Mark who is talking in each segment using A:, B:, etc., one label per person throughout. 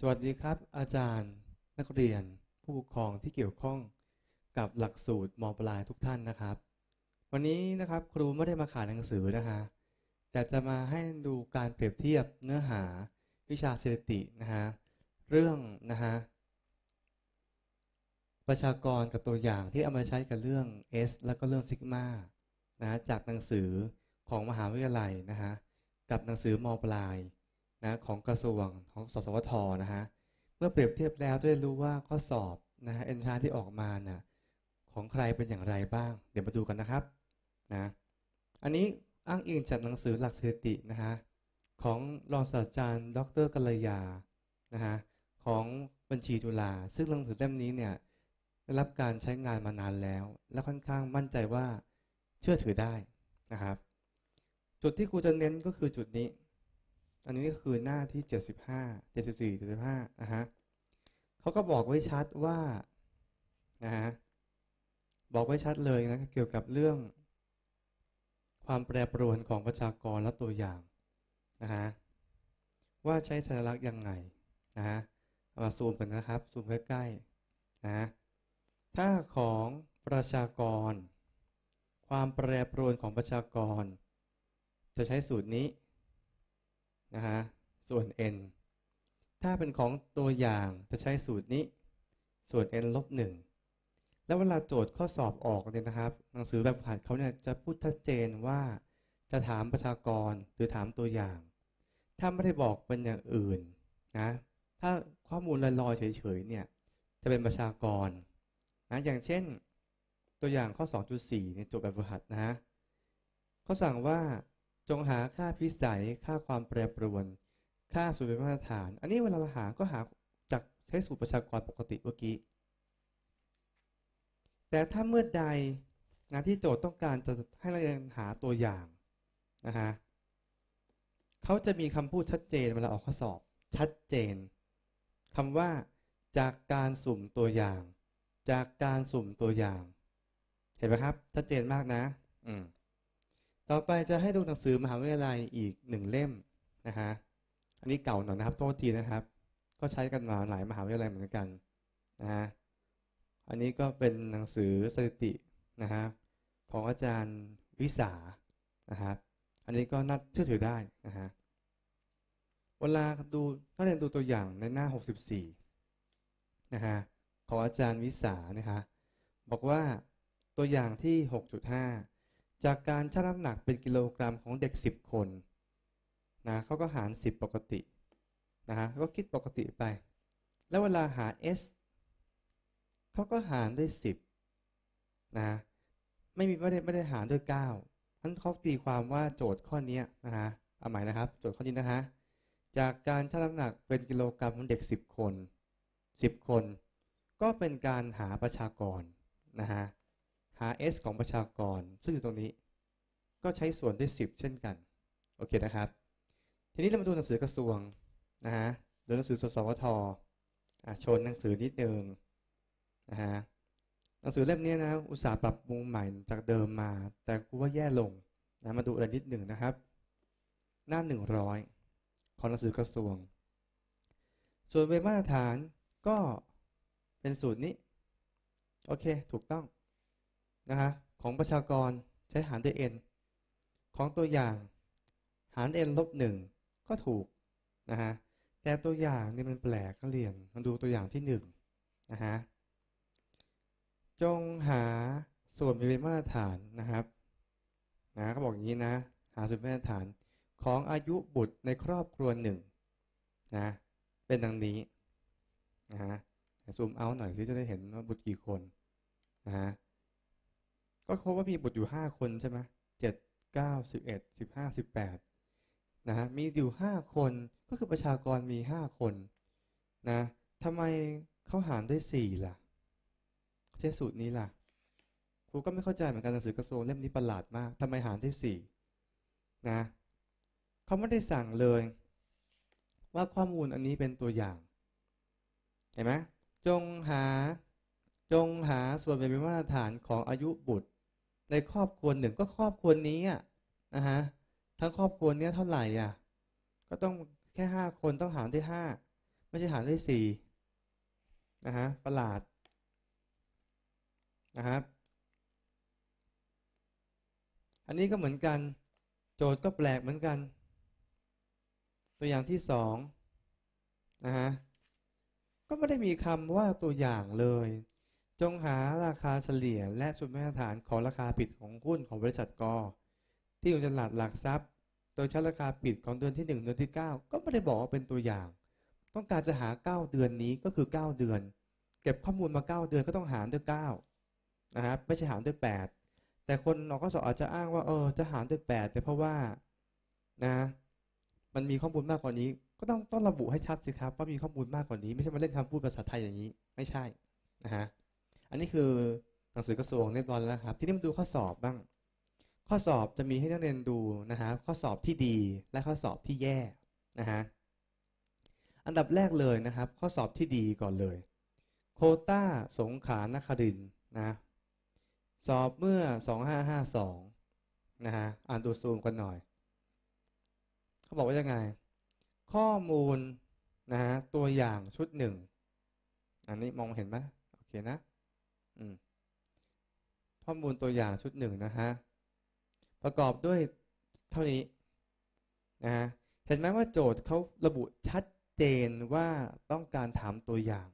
A: สวัสดีครับ อาจารย์นักเรียน ผู้ปกครองที่เกี่ยวข้องกับหลักสูตรมปลายทุกท่านนะครับ วันนี้นะครับครูไม่ได้มาขายหนังสือนะคะ แต่จะมาให้ดูการเปรียบเทียบเนื้อหาวิชาสถิตินะฮะเรื่องนะฮะประชากรกับตัวอย่างที่เอามาใช้กับเรื่อง S แล้วก็เรื่องซิกมานะจากหนังสือของมหาวิทยาลัยนะฮะกับหนังสือมปลาย นะของกระทรวงของสสวทนะฮะเมื่อเปรียบเทียบแล้วจะได้รู้ว่าข้อสอบนะฮะเอนทราที่ออกมานะ่ะของใครเป็นอย่างไรบ้าง เดี๋ยวมาดูกันนะครับนะอันนี้อ้างอิงจากหนังสือหลักสถิตินะฮะของรองศาสตราจารย์ ดรกัลยานะฮะของบัญชีจุฬาซึ่งหนังสือเล่มนี้เนี่ยได้รับการใช้งานมานานแล้ว และค่อนข้างมั่นใจว่าเชื่อถือได้นะครับ จุดที่ครูจะเน้นก็คือจุดนี้ อันนี้ก็คือหน้าที่ 75 74 75นะฮะเขาก็บอกไว้ชัดว่านะฮะบอกไว้ชัดเลยนะเกี่ยวกับเรื่อง ความแปรปรวนของประชากรและตัวอย่างนะฮะว่าใช้สัญลักษณ์ยังไงนะฮะมาซูมกันนะครับซูมใกล้ๆนะถ้าของประชากร ความแปรปรวนของประชากร จะใช้สูตรนี้ นะฮะส่วน n ถ้าเป็นของตัวอย่างจะใช้สูตรนี้ ส่วน n ลบหนึ่งแล้วเวลาโจทย์ข้อสอบออกเนี่ยนะครับ หนังสือแบบผ่านเขาเนี่ยจะพูดชัดเจนว่าจะถามประชากรหรือถามตัวอย่าง ถ้าไม่ได้บอกเป็นอย่างอื่นนะ ถ้าข้อมูลลอยๆเฉยๆเนี่ย จะเป็นประชากรนะอย่างเช่น ตัวอย่างข้อ 2.4ในโจทย์แบบฝึกหัดนะเขาสั่งว่า จงหาค่าพิสัยค่าความแปรปรวน ค่าสูตรเป็นมาตรฐาน อันนี้เวลาเราหาก็หาจากใช้สูตรประชากรปกติเมื่อกี้ แต่ถ้าเมื่อใดงานที่โจทย์ต้องการจะให้เราเรียนหาตัวอย่างนะฮะเขาจะมีคำพูดชัดเจนเวลาออกข้อสอบ ชัดเจนคำว่าจากการสุ่มตัวอย่าง จากการสุ่มตัวอย่าง เห็นไหมครับ ชัดเจนมากนะ อืม ต่อไปจะให้ดูหนังสือมหาวิทยาลัยอีกหนึ่งเล่มนะฮะ อันนี้เก่าหน่อยนะครับ โทษทีนะครับ ก็ใช้กันมาหลายมหาวิทยาลัยเหมือนกันนะฮะ อันนี้ก็เป็นหนังสือสถิตินะฮะของอาจารย์วิสานะครับ อันนี้ก็น่าเชื่อถือได้นะฮะ เวลาดูถ้าเรียนดูตัวอย่างในหน้า 64นะฮะของอาจารย์วิสานะคะบอกว่าตัวอย่างที่ 6.5 จากการชั่งน้ำหนักเป็นกิโลกรัมของเด็ก 10 คนนะเขาก็หาร 10 ปกตินะฮะก็คิดปกติไป แล้วเวลาหา s เขาก็หารด้วย 10นะไม่มีไม่ได้ไม่ได้หารด้วย9เพราะเขาตีความว่าโจทย์ข้อนี้นะฮะเอาใหม่นะครับ โจทย์ข้อนี้นะฮะจากการชั่งน้ำหนักเป็นกิโลกรัมของเด็ก 10 คน 10 คน ก็เป็นการหาประชากรนะฮะ หา s ของประชากร ซึ่งอยู่ตรงนี้ ก็ใช้ส่วนด้วย 10 เช่นกัน โอเคนะครับ ทีนี้เรามาดูหนังสือกระทรวงนะฮะหรือหนังสือสสวทโชว์หนังสือนิดนึงนะฮะหนังสือเล่มนี้นะอุตสาห์ปรับปรุงใหม่จากเดิมมา แต่กูว่าแย่ลงนะมาดูอะไรนิดหนึ่งนะครับ หน้าหนึ่งร้อยของหนังสือกระทรวง ส่วนเวมาตรฐานก็เป็นสูตรนี้ โอเค ถูกต้อง นะฮะของประชากรใช้หารด้วย n ของตัวอย่างหาร n ลบหนึ่งก็ถูกนะฮะแต่ตัวอย่างนี่มันแปลกก็เรียนมาดูตัวอย่างที่หนึ่งนะฮะจงหาส่วนเป็นมาตรฐานนะครับนะเขาบอกอย่างนี้นะ หาส่วนเป็นมาตรฐานของอายุบุตรในครอบครัวหนึ่งนะเป็นดังนี้นะฮะซูมเอาหน่อยที่จะได้เห็นว่าบุตรกี่คนนะฮะ ก็พบว่ามีบุตรอยู่ห้าคนใช่ไหมเจ็ดเก้าสิบเอ็ดสิบห้าสิบแปดนะฮะมีอยู่ห้าคนก็คือประชากรมีห้าคนนะทำไมเขาหารด้วยสี่ล่ะใช้สูตรนี้ล่ะครูก็ไม่เข้าใจเหมือนกันหนังสือกระทรวงเล่มนี้ประหลาดมากทำไมหารด้วยสี่นะเขาไม่ได้สั่งเลย ว่าข้อมูลอันนี้เป็นตัวอย่าง เห็นไหมจงหาจงหาส่วนเป็นมาตรฐานของอายุบุตร ในครอบครัวหนึ่งก็ครอบครัวนี้อะนะฮะทั้งครอบครัวนี้เท่าไหร่อะ ก็ต้องแค่ห้าคนต้องหารด้วยห้าไม่ใช่หารด้วยสี่นะฮะประหลาดนะครับ อันนี้ก็เหมือนกัน โจทย์ก็แปลกเหมือนกัน ตัวอย่างที่สองนะฮะก็ไม่ได้มีคำว่าตัวอย่างเลย จงหาราคาเฉลี่ยและสุดมาตรฐานของราคาปิดของหุ้นของบริษัทกอที่อยู่ในตลาดหลักทรัพย์ โดยใช้ราคาปิดของเดือนที่ 1 เดือนที่ 9 ก็ไม่ได้บอกว่าเป็นตัวอย่าง ต้องการจะหา 9 เดือนนี้ก็คือ 9 เดือน เก็บข้อมูลมา 9 เดือนก็ต้องหารด้วย9นะครับไม่ใช่หารด้วย 8 แต่คนออกข้อสอาจจะอ้างว่าเออจะหารด้วย 8 แต่เพราะว่านะมันมีข้อมูลมากกว่านี้ ก็ต้องต้องระบุให้ชัดสิครับว่ามีข้อมูลมากกว่านี้ ไม่ใช่มาเล่นคำพูดภาษาไทยอย่างนี้ ไม่ใช่นะฮะ อันนี้คือหนังสือกระทรวงเรียบร้อยแล้วครับ ทีนี่มาดูข้อสอบบ้าง ข้อสอบจะมีให้นักเรียนดูนะฮะข้อสอบที่ดีและข้อสอบที่แย่นะฮะอันดับแรกเลยนะครับ ข้อสอบที่ดีก่อนเลย โคต้าสงขานครินนะสอบเมื่อ 2552 นะฮะ อ่านดูซูมกันหน่อย เขาบอกว่ายังไง ข้อมูลนะฮะตัวอย่างชุดหนึ่ง อันนี้มองเห็นไหมโอเคนะ อืมข้อมูลตัวอย่างชุดหนึ่งนะฮะประกอบด้วยเท่านี้นะฮะเห็นไหมว่าโจทย์เขาระบุชัดเจนว่าต้องการถามตัวอย่าง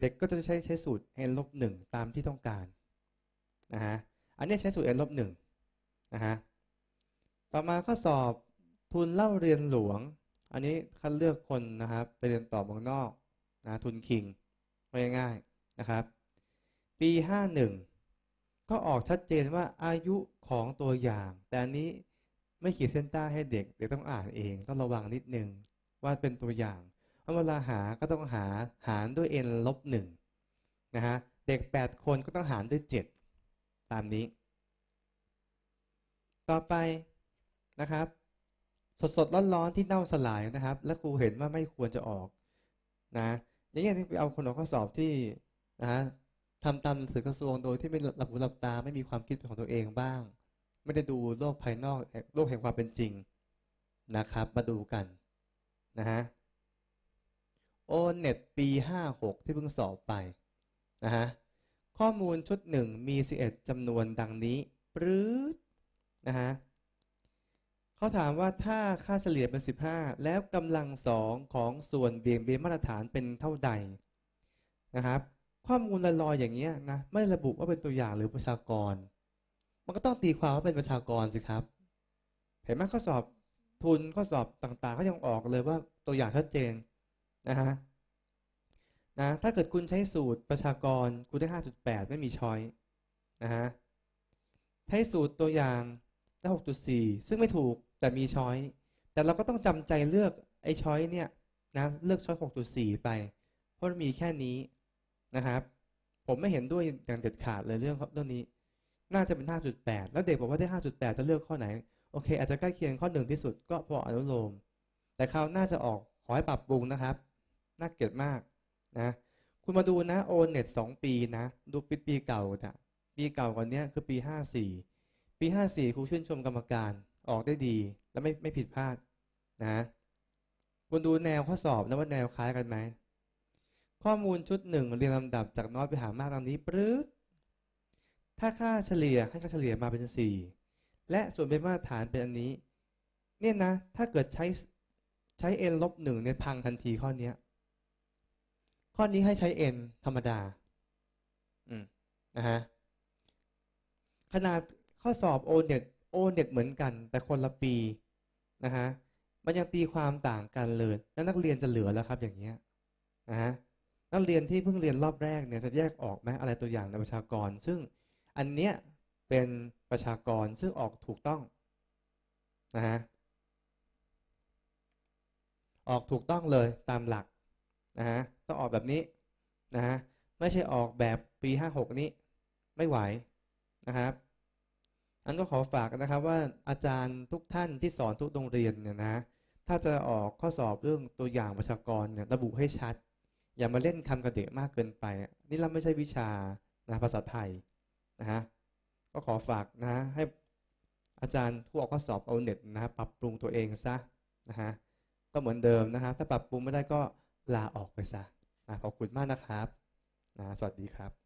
A: เด็กก็จะใช้ใช้สูตร n ลบหนึ่งตามที่ต้องการนะฮะอันนี้ใช้สูตร n ลบหนึ่งนะฮะต่อมาข้อสอบทุนเล่าเรียนหลวง อันนี้คัดเลือกคนนะครับไปเรียนต่อเมืองนอกนะทุนคิงง่ายๆนะครับ ปี51ก็ออกชัดเจนว่าอายุของตัวอย่าง แต่อันนี้ไม่ขีดเส้นใต้ให้เด็กเด็กต้องอ่านเอง ต้องระวังนิดนึงว่าเป็นตัวอย่างเพราเวลาหาก็ต้องหาหารด้วย n ลบหนึ่งนะฮะเด็ก 8 คนก็ต้องหารด้วย 7 ตามนี้ ต่อไปนะครับ สดสดร้อนๆที่เน่าสลายนะครับ และครูเห็นว่าไม่ควรจะออกนะอย่างนี้ที่ไปเอาคนออกข้อสอบที่นะฮะ ทำตามหนังสือกระทรวงโดยที่ไม่หลับหูหลับตาไม่มีความคิดของตัวเองบ้าง ไม่ได้ดูโลกภายนอกโลกแห่งความเป็นจริงนะครับ มาดูกันนะฮะโอเน็ตปี 56 ที่เพิ่งสอบไปนะฮะข้อมูลชุดหนึ่งมี 11จำนวนดังนี้ปรื๊ดนะฮะเขาถามว่าถ้าค่าเฉลี่ยเป็น 15 แล้วกำลังสองของส่วนเบี่ยงเบนมาตรฐานเป็นเท่าใดนะครับ ข้อมูลลอยๆอย่างเงี้ยนะไม่ระบุว่าเป็นตัวอย่างหรือประชากร มันก็ต้องตีความว่าเป็นประชากรสิครับ เห็นไหมข้อสอบทุนข้อสอบต่างๆเขายังออกเลยว่าตัวอย่างชัดเจนนะฮะนะถ้าเกิดคุณใช้สูตรประชากรคุณได้5.8ไม่มีช้อยนะฮะใช้สูตรตัวอย่างได้6.4ซึ่งไม่ถูกแต่มีช้อยแต่เราก็ต้องจำใจเลือกไอ้ช้อยเนี่ยนะเลือกช้อย6.4ไป เพราะมีแค่นี้ นะครับ ผมไม่เห็นด้วยอย่างเด็ดขาดเลยเรื่องเรื่องนี้ น่าจะเป็น 5.8 แล้วเด็กบอกว่าได้ 5.8 จะเลือกข้อไหน โอเค อาจจะใกล้เคียงข้อหนึ่งที่สุดก็พออนุโลม แต่คราวน่าจะออกขอให้ปรับปรุงนะครับ น่าเกลียดมากนะ คุณมาดูนะโอนเน็ตสองปีนะ ดูปีปีเก่านะปีเก่ากว่านี้คือปี 54 ปี 54ครูชื่นชมกรรมการออกได้ดีและไม่ไม่ผิดพลาดนะคุณดูแนวข้อสอบนะว่าแนวคล้ายกันไหม ข้อมูลชุดหนึ่งเรียงลำดับจากน้อยไปหามากตามนี้ปรื๊ดถ้าค่าเฉลี่ยให้ค่าเฉลี่ยมาเป็น 4 และส่วนเป็นมาตรฐานเป็นอันนี้ เนี่ยนะ ถ้าเกิดใช้ใช้ n ลบหนึ่งในพังทันทีข้อนี้ข้อนี้ให้ใช้ n ธรรมดา อืมนะฮะขนาดข้อสอบ o n e t o n e t เหมือนกัน แต่คนละปีนะฮะมันยังตีความต่างกันเลยแล้วนักเรียนจะเหลือแล้วครับอย่างเงี้ยนะฮะ นักเรียนที่เพิ่งเรียนรอบแรกเนี่ยจะแยกออกไหมอะไรตัวอย่างในประชากร ซึ่งอันเนี้ยเป็นประชากรซึ่งออกถูกต้องนะฮะออกถูกต้องเลยตามหลักนะฮะต้องออกแบบนี้นะฮะไม่ใช่ออกแบบปี56นี้ไม่ไหวนะครับอันก็ขอฝากนะครับว่าอาจารย์ทุกท่านที่สอนทุกโรงเรียนเนี่ยนะถ้าจะออกข้อสอบเรื่องตัวอย่างประชากรเนี่ยระบุให้ชัด อย่ามาเล่นคำกระเดะมากเกินไป นี่เราไม่ใช่วิชานะภาษาไทยนะฮะก็ขอฝากนะให้อาจารย์ผู้ออกข้อสอบเอาเน็ตนะปรับปรุงตัวเองซะนะฮะก็เหมือนเดิมนะครับถ้าปรับปรุงไม่ได้ก็ลาออกไปซะนะขอบคุณมากนะครับนะสวัสดีครับ